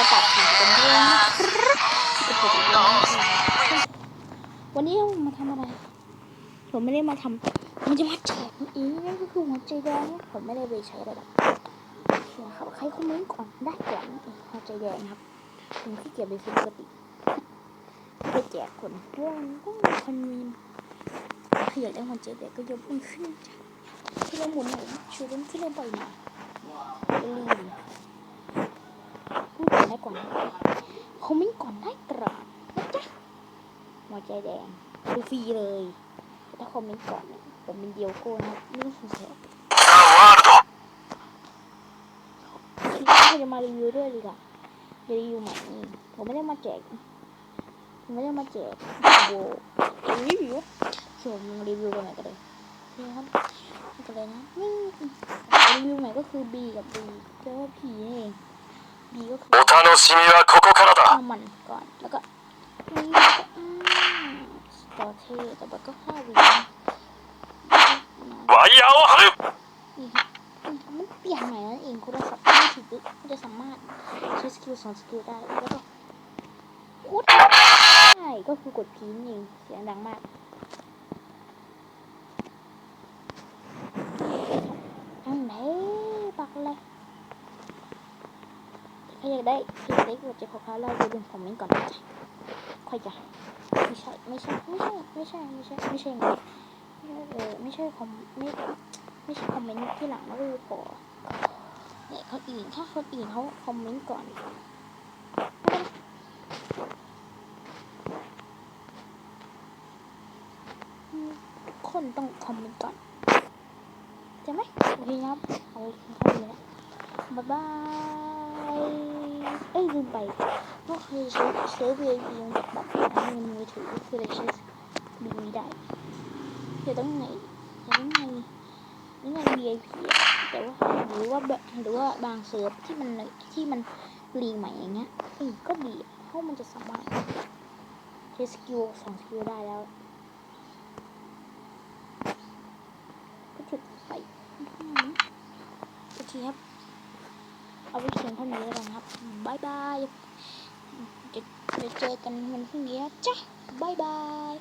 จะตัดสินกันดสินกันเองวันนี้เรามาทำอะไร ผมไม่ได้มาทำมันจะมาแจกอีกนั่นก็คือหัวใจแดงผมไม่ได้ไปใช้อะไรหรอกนะครับใครคอมเมนต์ก่อนได้ก่อนหัวใจแดงครับ ผมขี้เกียจไปซื้อปกติไปแจกคนเพราะว่ามันต้องมีคนมีถ้าอยากได้หัวใจแดงก็ยกมือขึ้นจ้ะที่เราหมุนหน่อยช่วยเล่นที่เราปล่อยมาลีนพูดก่อนได้ก่อนคอมเมนต์ก่อนได้กราบนะจ๊ะหัว ใจแดงฟรีเลยถ้าคอมเมนต์ก่อนผมเป็นเดียวโก้นะนี่ต้องสนใจคิดว่าจะมารีวิวด้วยเลยล่ะจะรีวิวใหม่นี่ผมไม่ได้มาแจกผมไม่ได้มาแจกโบรีวิวชมรีวิวกันหน่อยก็ได้นี่ครับก็เลยนะนี่รีวิวใหม่ก็คือบีกับบีเจ้าผีนี่เอง B ก็คือโอทาโนชิมิวะโคโคคาระดะมัน จอเท่แต่บัก็ห้าวิวายาวครับนี่ครับมันเปลี่ยนใหม่นั่นเองคุณสามารถถือคุณจะสามารถใช้สกิลสองสกิลได้แล้วก็คุดใช่ก็คือกดพีนเองเสียงดังมากอันไหนปักเลยถ้าอยากได้คลิปเล็กหจะขอพาเราไปดูคอมเมนต์ก่อนใครจะ ไม่ใช่ไม่ใช่ไม่ใช่ไม่ใช่ไม่ใช่ไม่ใช่ไงเออไม่ใช่คอมไม่ไม่ใช่คอมเมนต์ที่หลังนะคือขอเนี่ยคนอื่นถ้าคนอื่นเขาคอมเมนต์ก่อนคนต้องคอมเมนต์ก่อนใช่ไหมโอเคครับเอาเท่านี้ละบ๊ายบายเอ้ยลืมไปก็คือใช้เซิร์ฟ VIP มันแบบแบบในมือถือก็คือเลยใช้บีวีได้เดี๋ยวต้องไงเดี๋ยวต้องไงนี่ไง VIP อะแต่ว่าหรือว่าแบบหรือว่าบางเซิร์ฟที่มันที่มันรีใหม่อย่างเงี้ยออก็ดีเพราะมันจะสามารถใช้สกิลสองสกิลได้แล้วก็จุดไฟโอเคครับ เอาไว้เพียงเท่านี้แล้วกันครับบายบาย จะจะเจอกันวันพรุ่งนี้นะจ้ะบายบาย